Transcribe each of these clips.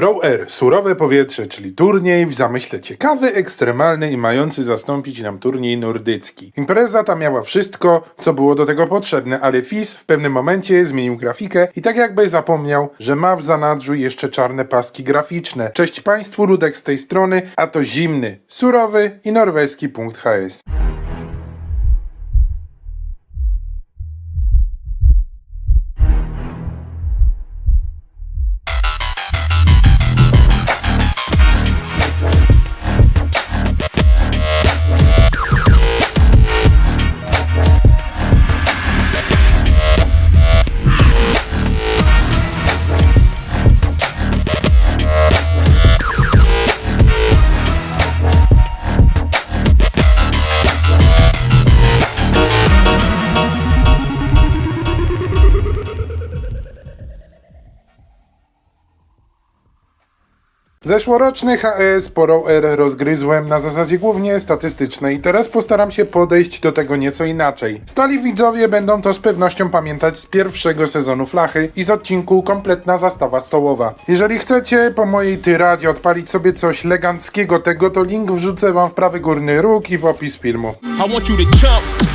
Row Air, surowe powietrze, czyli turniej w zamyśle ciekawy, ekstremalny i mający zastąpić nam turniej nordycki. Impreza ta miała wszystko, co było do tego potrzebne, ale FIS w pewnym momencie zmienił grafikę i tak jakby zapomniał, że ma w zanadrzu jeszcze czarne paski graficzne. Cześć Państwu, Rudek z tej strony, a to zimny, surowy i norweski punkt HS. Zeszłoroczny HS po Row R rozgryzłem na zasadzie głównie statystycznej. Teraz postaram się podejść do tego nieco inaczej. Stali widzowie będą to z pewnością pamiętać z pierwszego sezonu Flachy i z odcinku Kompletna Zastawa Stołowa. Jeżeli chcecie po mojej tyradzie odpalić sobie coś leganckiego tego, to link wrzucę wam w prawy górny róg i w opis filmu. I want you to jump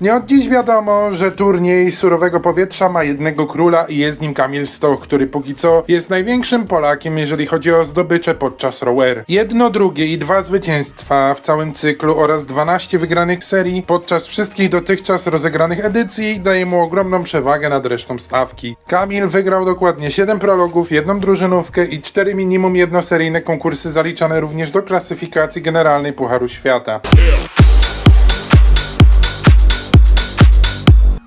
Nie od dziś wiadomo, że turniej surowego powietrza ma jednego króla i jest nim Kamil Stoch, który póki co jest największym Polakiem, jeżeli chodzi o zdobycze podczas rower. Jedno, drugie i dwa zwycięstwa w całym cyklu oraz 12 wygranych serii podczas wszystkich dotychczas rozegranych edycji daje mu ogromną przewagę nad resztą stawki. Kamil wygrał dokładnie 7 prologów, jedną drużynówkę i 4 minimum jednoseryjne konkursy zaliczane również do klasyfikacji generalnej Pucharu Świata.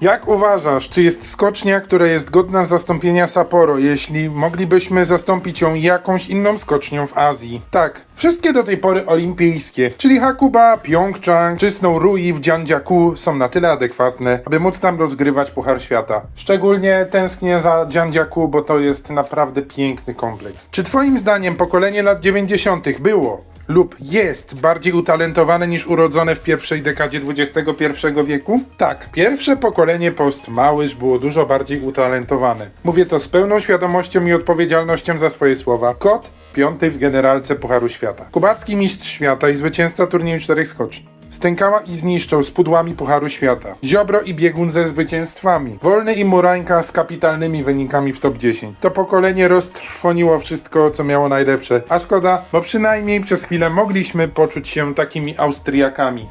Jak uważasz, czy jest skocznia, która jest godna zastąpienia Sapporo, jeśli moglibyśmy zastąpić ją jakąś inną skocznią w Azji? Tak, wszystkie do tej pory olimpijskie, czyli Hakuba, Pyeongchang czy Snowrui w Jiangjaku są na tyle adekwatne, aby móc tam rozgrywać Puchar Świata. Szczególnie tęsknię za Jiangjaku, bo to jest naprawdę piękny kompleks. Czy twoim zdaniem pokolenie lat 90. było lub jest bardziej utalentowane niż urodzone w pierwszej dekadzie XXI wieku? Tak, pierwsze pokolenie post-Małysz było dużo bardziej utalentowane. Mówię to z pełną świadomością i odpowiedzialnością za swoje słowa. Kot, piąty w generalce Pucharu Świata. Kubacki mistrz świata i zwycięzca turnieju czterech skoczni. Stękała i zniszczał z pudłami Pucharu Świata. Ziobro i biegun ze zwycięstwami. Wolny i Murańka z kapitalnymi wynikami w top 10. To pokolenie roztrwoniło wszystko, co miało najlepsze. A szkoda, bo przynajmniej przez chwilę mogliśmy poczuć się takimi Austriakami.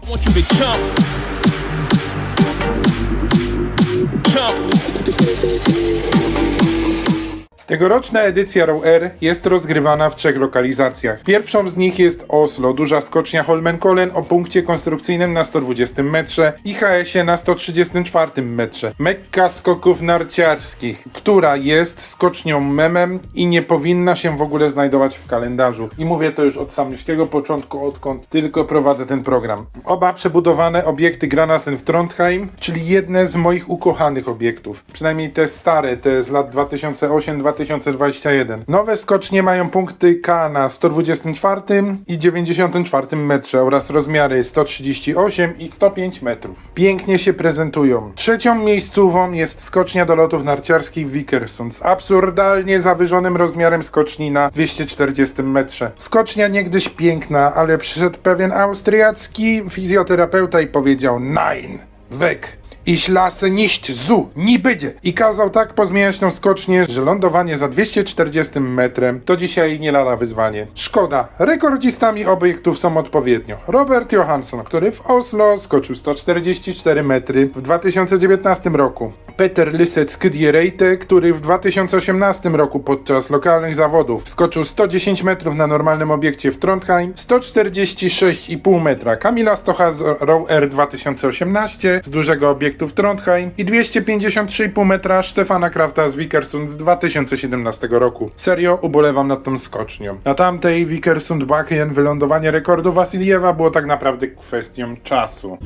Jump. Tegoroczna edycja Row R jest rozgrywana w trzech lokalizacjach. Pierwszą z nich jest Oslo, duża skocznia Holmenkollen o punkcie konstrukcyjnym na 120 metrze i HS-ie na 134 metrze. Mekka skoków narciarskich, która jest skocznią memem i nie powinna się w ogóle znajdować w kalendarzu. I mówię to już od samego początku, odkąd tylko prowadzę ten program. Oba przebudowane obiekty Granasen w Trondheim, czyli jedne z moich ukochanych obiektów. Przynajmniej te stare, te z lat 2008-2021. Nowe skocznie mają punkty K na 124 i 94 metrze oraz rozmiary 138 i 105 metrów. Pięknie się prezentują. Trzecią miejscówą jest skocznia do lotów narciarskich w Vikersund z absurdalnie zawyżonym rozmiarem skoczni na 240 metrze. Skocznia niegdyś piękna, ale przyszedł pewien austriacki fizjoterapeuta i powiedział Nein, weg. Ich lasse nicht zu, nie będzie. I kazał tak pozmieniać tą skocznię, że lądowanie za 240 metrem to dzisiaj nie lada wyzwanie. Szkoda, rekordzistami obiektów są odpowiednio. Robert Johansson, który w Oslo skoczył 144 metry w 2019 roku. Peter Lysec-Kydjereite, który w 2018 roku podczas lokalnych zawodów skoczył 110 metrów na normalnym obiekcie w Trondheim, 146,5 metra Kamila Stocha z Row R 2018 z dużego obiektu w Trondheim i 253,5 metra Stefana Krafta z Vikersund z 2017 roku. Serio ubolewam nad tą skocznią. Na tamtej Vikersund Bakien wylądowanie rekordu Wasiliewa było tak naprawdę kwestią czasu.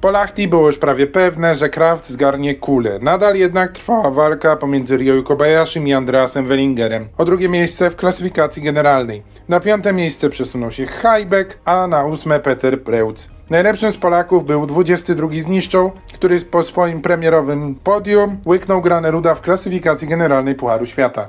Po Lahti było już prawie pewne, że Kraft zgarnie kulę. Nadal jednak trwała walka pomiędzy Ryo Kobayashim i Andreasem Wellingerem o drugie miejsce w klasyfikacji generalnej. Na piąte miejsce przesunął się Hajbek, a na ósme Peter Preutz. Najlepszym z Polaków był 22 Zniszczą, który po swoim premierowym podium łyknął granę ruda w klasyfikacji generalnej Pucharu Świata.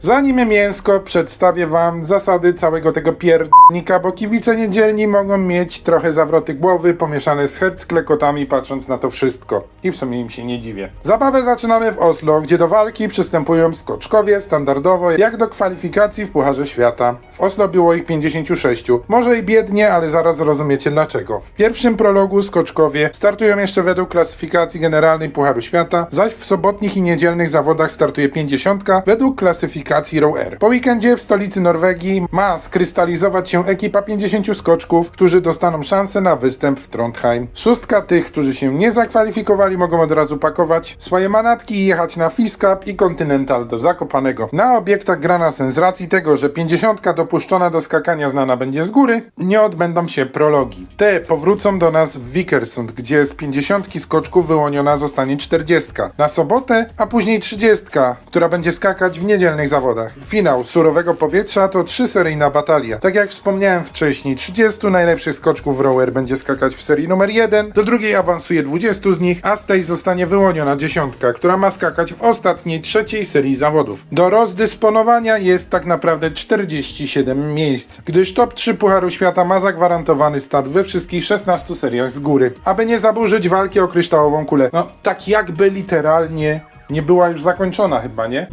Zanim mięsko, przedstawię wam zasady całego tego pierdnika, bo kibice niedzielni mogą mieć trochę zawroty głowy pomieszane z hercklekotami patrząc na to wszystko. I w sumie im się nie dziwię. Zabawę zaczynamy w Oslo, gdzie do walki przystępują skoczkowie standardowo, jak do kwalifikacji w Pucharze Świata. W Oslo było ich 56. Może i biednie, ale zaraz zrozumiecie dlaczego. W pierwszym prologu skoczkowie startują jeszcze według klasyfikacji generalnej Pucharu Świata, zaś w sobotnich i niedzielnych zawodach startuje 50 według klasyfikacji Row. Po weekendzie w stolicy Norwegii ma skrystalizować się ekipa 50 skoczków, którzy dostaną szansę na występ w Trondheim. Szóstka tych, którzy się nie zakwalifikowali, mogą od razu pakować swoje manatki i jechać na Fiskap i Continental do Zakopanego. Na obiektach grana sens z racji tego, że 50 dopuszczona do skakania znana będzie z góry, nie odbędą się prologi. Te powrócą do nas w Vikersund, gdzie z 50 skoczków wyłoniona zostanie 40. Na sobotę, a później 30, która będzie skakać w niedzielnych zawodach. Finał surowego powietrza to trzyseryjna batalia. Tak jak wspomniałem wcześniej, 30 najlepszych skoczków w rower będzie skakać w serii numer 1, do drugiej awansuje 20 z nich, a z tej zostanie wyłoniona dziesiątka, która ma skakać w ostatniej, trzeciej serii zawodów. Do rozdysponowania jest tak naprawdę 47 miejsc, gdyż top 3 Pucharu Świata ma zagwarantowany start we wszystkich 16 seriach z góry, aby nie zaburzyć walki o kryształową kulę. No, tak jakby literalnie nie była już zakończona chyba, nie?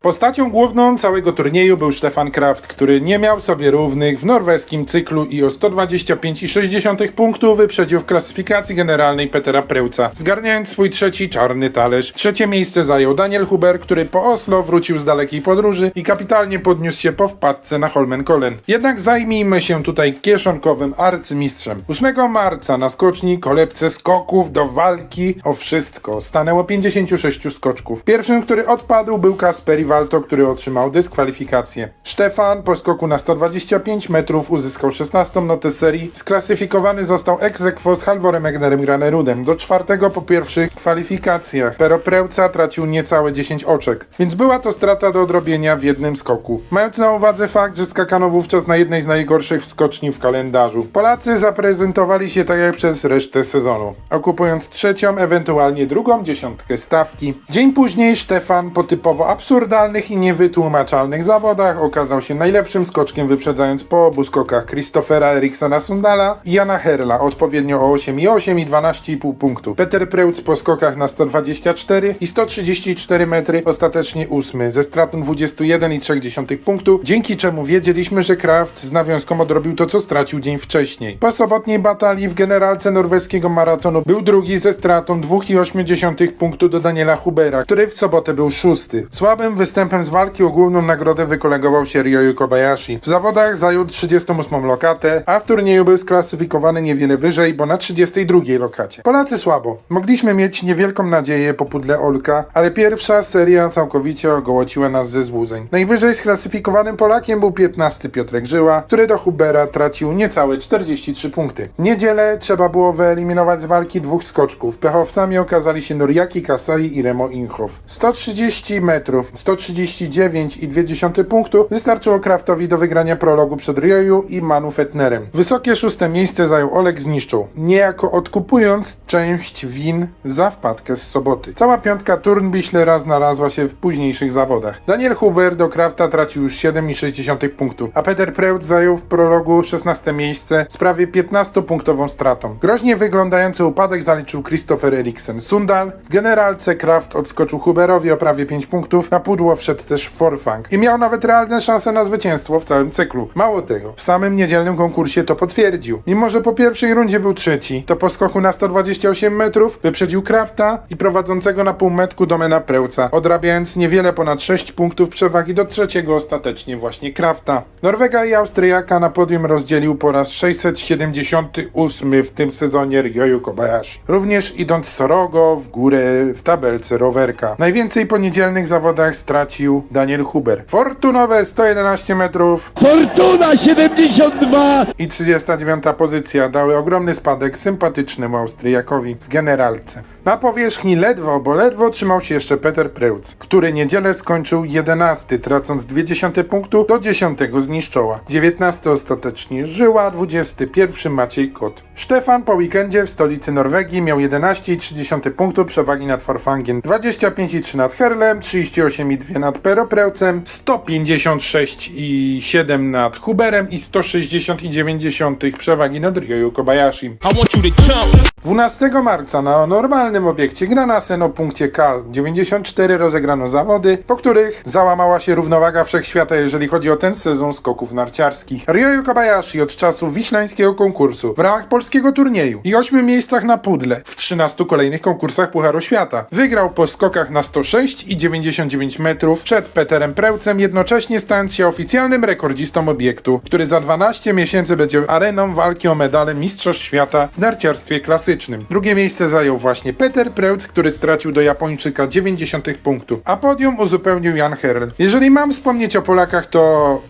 Postacią główną całego turnieju był Stefan Kraft, który nie miał sobie równych w norweskim cyklu i o 125,6 punktów wyprzedził w klasyfikacji generalnej Petera Preuca, zgarniając swój trzeci czarny talerz. Trzecie miejsce zajął Daniel Huber, który po Oslo wrócił z dalekiej podróży i kapitalnie podniósł się po wpadce na Holmenkollen. Jednak zajmijmy się tutaj kieszonkowym arcymistrzem. 8 marca na skoczni kolebce skoków do walki o wszystko stanęło 56 skoczków. Pierwszym, który odpadł był Kasperi Walto, który otrzymał dyskwalifikację. Stefan po skoku na 125 metrów uzyskał 16 notę serii. Sklasyfikowany został ex aequo z Halvorem Egnerem Granerudem do czwartego po pierwszych kwalifikacjach. Pero Preuca tracił niecałe 10 oczek, więc była to strata do odrobienia w jednym skoku. Mając na uwadze fakt, że skakano wówczas na jednej z najgorszych skoczni w kalendarzu. Polacy zaprezentowali się tak jak przez resztę sezonu, okupując trzecią, ewentualnie drugą dziesiątkę stawki. Dzień później Stefan po typowo absurdalnych i niewytłumaczalnych zawodach okazał się najlepszym skoczkiem wyprzedzając po obu skokach Christophera Eriksona Sundala i Jana Herla odpowiednio o 8,8 i 12,5 punktu. Peter Preutz po skokach na 124 i 134 metry ostatecznie ósmy ze stratą 21,3 punktu, dzięki czemu wiedzieliśmy, że Kraft z nawiązką odrobił to co stracił dzień wcześniej. Po sobotniej batalii w generalce norweskiego maratonu był drugi ze stratą 2,8 punktu do Daniela Hubera, który w sobotę był szósty. Słabym występem z walki o główną nagrodę wykolegował się Ryoyu Kobayashi. W zawodach zajął 38 lokatę, a w turnieju był sklasyfikowany niewiele wyżej, bo na 32 lokacie. Polacy słabo. Mogliśmy mieć niewielką nadzieję po pudle Olka, ale pierwsza seria całkowicie ogołociła nas ze złudzeń. Najwyżej sklasyfikowanym Polakiem był 15 Piotrek Żyła, który do Hubera tracił niecałe 43 punkty. W niedzielę trzeba było wyeliminować z walki dwóch skoczków. Pechowcami okazali się Noriaki Kasai i Remo Inhoff. 130 metrów, 139,2 punktu wystarczyło Kraftowi do wygrania prologu przed Ryoyu i Manu Fetnerem. Wysokie szóste miejsce zajął Oleg Zniszczą, niejako odkupując część win za wpadkę z soboty. Cała piątka Turnbichlera znalazła się w późniejszych zawodach. Daniel Huber do Krafta tracił już 7,6 punktu, a Peter Preutz zajął w prologu 16 miejsce z prawie 15-punktową stratą. Groźnie wyglądający upadek zaliczył Christopher Eriksen. Sundal w generalce Kraft odskoczył Huberowi o prawie 5 punktów, na pudło wszedł też Forfang i miał nawet realne szanse na zwycięstwo w całym cyklu. Mało tego, w samym niedzielnym konkursie to potwierdził. Mimo, że po pierwszej rundzie był trzeci, to po skoku na 128 metrów wyprzedził Krafta i prowadzącego na półmetku Domena Preuca, odrabiając niewiele ponad 6 punktów przewagi do trzeciego ostatecznie właśnie Krafta. Norwega i Austriaka na podium rozdzielił po raz 678 w tym sezonie Ryoyu Kobayashi. Również idąc srogo w górę w tabelce rowerka. Najwięcej po niedzielnych zawodach stracił Daniel Huber. Fortunowe 111 metrów Fortuna 72! i 39 pozycja dały ogromny spadek sympatycznemu Austriakowi w generalce. Na powierzchni ledwo, bo ledwo trzymał się jeszcze Peter Preutz, który niedzielę skończył 11, tracąc 20 punktu do 10 zniszczoła. 19 ostatecznie Żyła, 21 Maciej Kot. Stefan po weekendzie w stolicy Norwegii miał 11,3 punktu przewagi nad Forfangiem. Forfangiem, 25,3 nad Herlem, 38,2 nad Peropreucem, 156,7 nad Huberem i 160,9 przewagi nad Ryoyu Kobayashi. I want you to jump. 12 marca na normalnym obiekcie Granasen o punkcie K94 rozegrano zawody, po których załamała się równowaga wszechświata, jeżeli chodzi o ten sezon skoków narciarskich. Ryoyu Kobayashi od czasu wiślańskiego konkursu w ramach polskiego turnieju i 8 miejscach na pudle w 13 kolejnych konkursach Pucharu Świata. Wygrał po skokach na 106 i 99 metrów przed Peterem Prełcem, jednocześnie stając się oficjalnym rekordzistą obiektu, który za 12 miesięcy będzie areną walki o medale Mistrzostw Świata w narciarstwie klasycznym. Drugie miejsce zajął właśnie Peter Prełc, który stracił do Japończyka 90 punktów, a podium uzupełnił Jan Herl. Jeżeli mam wspomnieć o Polakach, to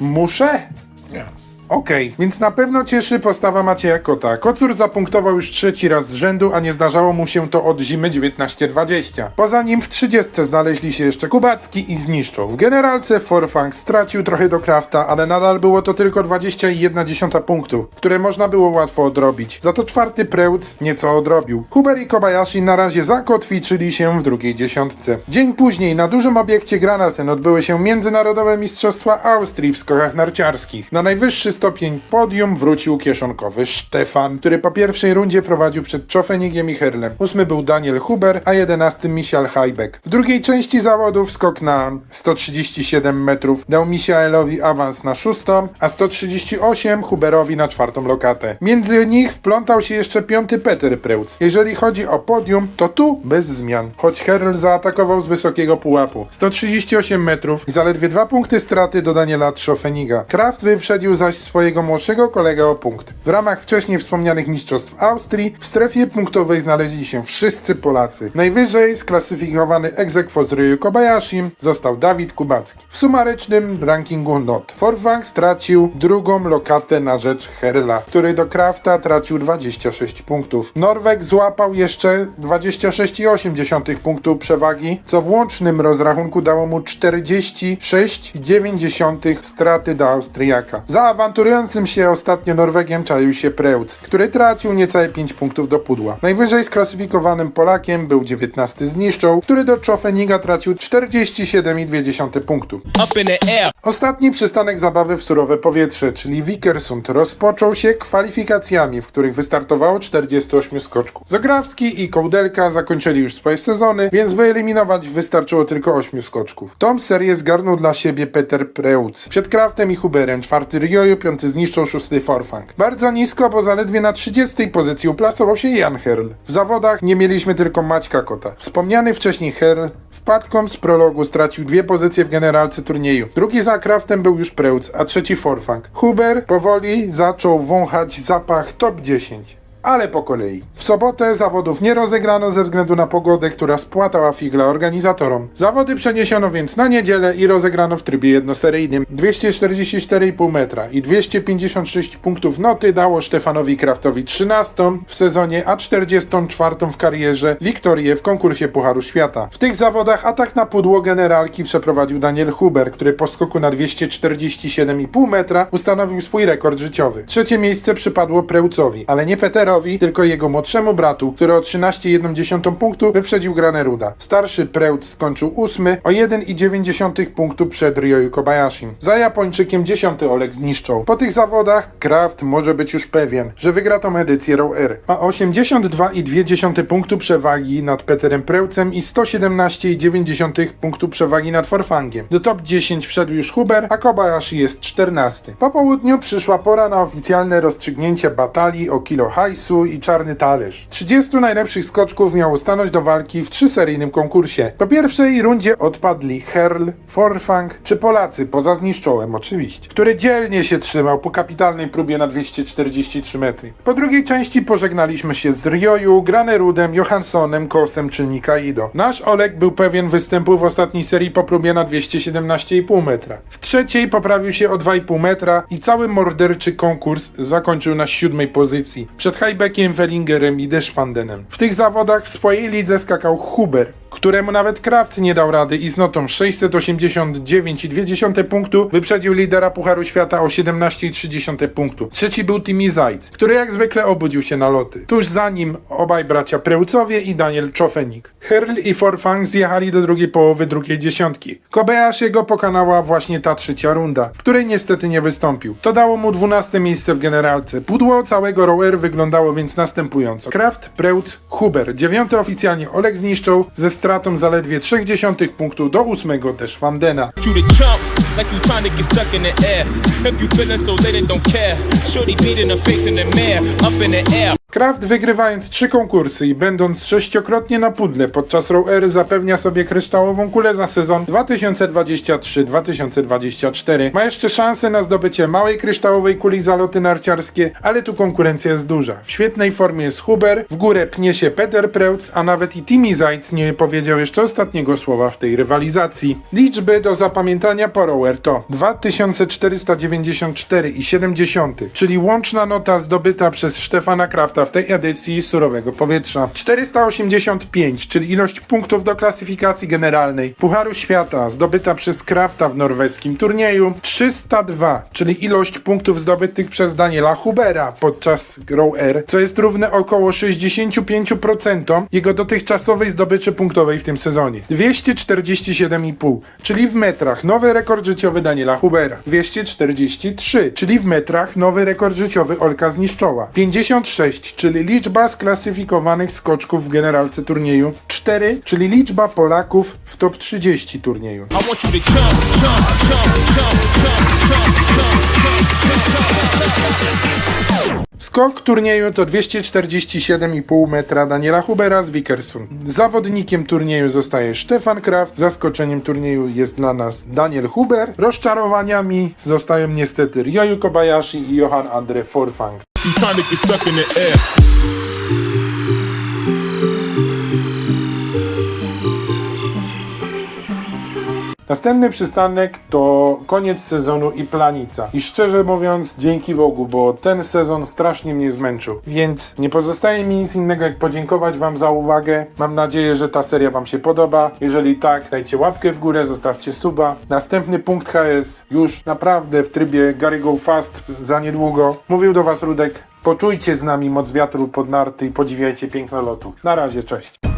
muszę? Okej, więc na pewno cieszy postawa Macieja Kota. Kocur zapunktował już trzeci raz z rzędu, a nie zdarzało mu się to od zimy 19-20. Poza nim w 30 znaleźli się jeszcze Kubacki i zniszczą. W generalce Forfang stracił trochę do Krafta, ale nadal było to tylko 21,1 punktów, które można było łatwo odrobić. Za to czwarty Prełc nieco odrobił. Huber i Kobayashi na razie zakotwiczyli się w drugiej dziesiątce. Dzień później na dużym obiekcie Granasen odbyły się Międzynarodowe Mistrzostwa Austrii w skokach narciarskich. Na najwyższy stopień podium wrócił kieszonkowy Stefan, który po pierwszej rundzie prowadził przed Czofenigiem i Herlem. Ósmy był Daniel Huber, a jedenastym Michael Hajbek. W drugiej części zawodów skok na 137 metrów dał Michaelowi awans na szóstą, a 138 Huberowi na czwartą lokatę. Między nich wplątał się jeszcze piąty Peter Preutz. Jeżeli chodzi o podium, to tu bez zmian, choć Herl zaatakował z wysokiego pułapu. 138 metrów i zaledwie dwa punkty straty do Daniela Trzofeniga. Kraft wyprzedził zaś swojego młodszego kolegę o punkt. W ramach wcześniej wspomnianych mistrzostw Austrii w strefie punktowej znaleźli się wszyscy Polacy. Najwyżej sklasyfikowany egzekwo z Ryu Kobayashi został Dawid Kubacki. W sumarycznym rankingu not Forfang stracił drugą lokatę na rzecz Herla, który do Krafta tracił 26 punktów. Norweg złapał jeszcze 26,8 punktów przewagi, co w łącznym rozrachunku dało mu 46,9 straty do Austriaka. Za awanturującym się ostatnio Norwegiem czaił się Preutz, który tracił niecałe 5 punktów do pudła. Najwyżej sklasyfikowanym Polakiem był 19 zniszczą, który do Czofeniga tracił 47,2 punktu. Ostatni przystanek zabawy w surowe powietrze, czyli Vikersund, rozpoczął się kwalifikacjami, w których wystartowało 48 skoczków. Zagrawski i Kołdelka zakończyli już swoje sezony, więc wyeliminować wystarczyło tylko 8 skoczków. Tą serię zgarnął dla siebie Peter Preutz. Przed Kraftem i Huberem czwarty Ryoju, piąty zniszczą, szósty Forfang. Bardzo nisko, bo zaledwie na 30 pozycji uplasował się Jan Herl. W zawodach nie mieliśmy tylko Maćka Kota. Wspomniany wcześniej Herl wpadką z prologu stracił dwie pozycje w generalce turnieju. Drugi za Kraftem był już Preutz, a trzeci Forfang. Huber powoli zaczął wąchać zapach top 10. Ale po kolei. W sobotę zawodów nie rozegrano ze względu na pogodę, która spłatała figla organizatorom. Zawody przeniesiono więc na niedzielę i rozegrano w trybie jednoseryjnym. 244,5 metra i 256 punktów noty dało Stefanowi Kraftowi 13 w sezonie, a 44 w karierze Wiktorię w konkursie Pucharu Świata. W tych zawodach atak na pudło generalki przeprowadził Daniel Huber, który po skoku na 247,5 metra ustanowił swój rekord życiowy. Trzecie miejsce przypadło Preucowi, ale nie Tylko jego młodszemu bratu, który o 13,1 punktu wyprzedził Graneruda. Starszy Preutz skończył ósmy o 1,9 punktu przed Ryoyu Kobayashi. Za Japończykiem dziesiąty Oleg zniszczą. Po tych zawodach Kraft może być już pewien, że wygra tą edycję Row R. Ma 82,2 punktu przewagi nad Peterem Prełcem i 117,9 punktu przewagi nad Forfangiem. Do top 10 wszedł już Huber, a Kobayashi jest 14. Po południu przyszła pora na oficjalne rozstrzygnięcie batalii o kilo hajsu i czarny talerz. 30 najlepszych skoczków miało stanąć do walki w trzyseryjnym konkursie. Po pierwszej rundzie odpadli Herl, Forfang czy Polacy, poza zniszczołem oczywiście, który dzielnie się trzymał po kapitalnej próbie na 243 metry. Po drugiej części pożegnaliśmy się z Ryoju, Granerudem, Johanssonem, Kosem czy Nikaido. Nasz Oleg był pewien występu w ostatniej serii po próbie na 217,5 metra. W trzeciej poprawił się o 2,5 metra i cały morderczy konkurs zakończył na siódmej pozycji. Przed Steinbeckiem, Wellingerem i Deschwandenem. W tych zawodach w swojej lidze skakał Huber, któremu nawet Kraft nie dał rady i z notą 689,2 punktu wyprzedził lidera Pucharu Świata o 17,3 punktu. Trzeci był Timmy Zajc, który jak zwykle obudził się na loty. Tuż za nim obaj bracia Preucowie i Daniel Czofenik. Herl i Forfang zjechali do drugiej połowy drugiej dziesiątki. Kobayashiego pokonała właśnie ta trzecia runda, w której niestety nie wystąpił. To dało mu 12 miejsce w generalce. Pudło całego rower wyglądało więc następująco. Kraft, Preutz, Huber. Dziewiąty oficjalnie Oleg zniszczą ze stratą zaledwie 0,3 punktu do ósmego też chump, like Kraft wygrywając trzy konkursy i będąc sześciokrotnie na pudle podczas Row Air zapewnia sobie kryształową kulę za sezon 2023-2024. Ma jeszcze szansę na zdobycie małej kryształowej kuli za loty narciarskie, ale tu konkurencja jest duża. W świetnej formie jest Huber, w górę pnie się Peter Preutz, a nawet i Timmy Zajc nie powiedział jeszcze ostatniego słowa w tej rywalizacji. Liczby do zapamiętania po Row Air to 2494,7, czyli łączna nota zdobyta przez Stefana Krafta w tej edycji Surowego Powietrza. 485, czyli ilość punktów do klasyfikacji generalnej Pucharu Świata zdobyta przez Krafta w norweskim turnieju. 302, czyli ilość punktów zdobytych przez Daniela Hubera podczas Grow Air, co jest równe około 65% jego dotychczasowej zdobyczy punktowej w tym sezonie. 247,5, czyli w metrach nowy rekord życiowy Daniela Hubera. 243, czyli w metrach nowy rekord życiowy Olka Zniszczoła. 56, czyli liczba sklasyfikowanych skoczków w generalce turnieju. 4, czyli liczba Polaków w top 30 turnieju. Skok turnieju to 247,5 metra Daniela Hubera z Wickersund. Zawodnikiem turnieju zostaje Stefan Kraft, zaskoczeniem turnieju jest dla nas Daniel Huber. Rozczarowaniami zostają niestety Ryoyu Kobayashi i Johan Andre Forfang. Następny przystanek to koniec sezonu i planica. I szczerze mówiąc, dzięki Bogu, bo ten sezon strasznie mnie zmęczył. Więc nie pozostaje mi nic innego jak podziękować Wam za uwagę. Mam nadzieję, że ta seria Wam się podoba. Jeżeli tak, dajcie łapkę w górę, zostawcie suba. Następny punkt HS już naprawdę w trybie Gary Go Fast za niedługo. Mówił do Was Rudek. Poczujcie z nami moc wiatru pod narty i podziwiajcie piękno lotu. Na razie, cześć.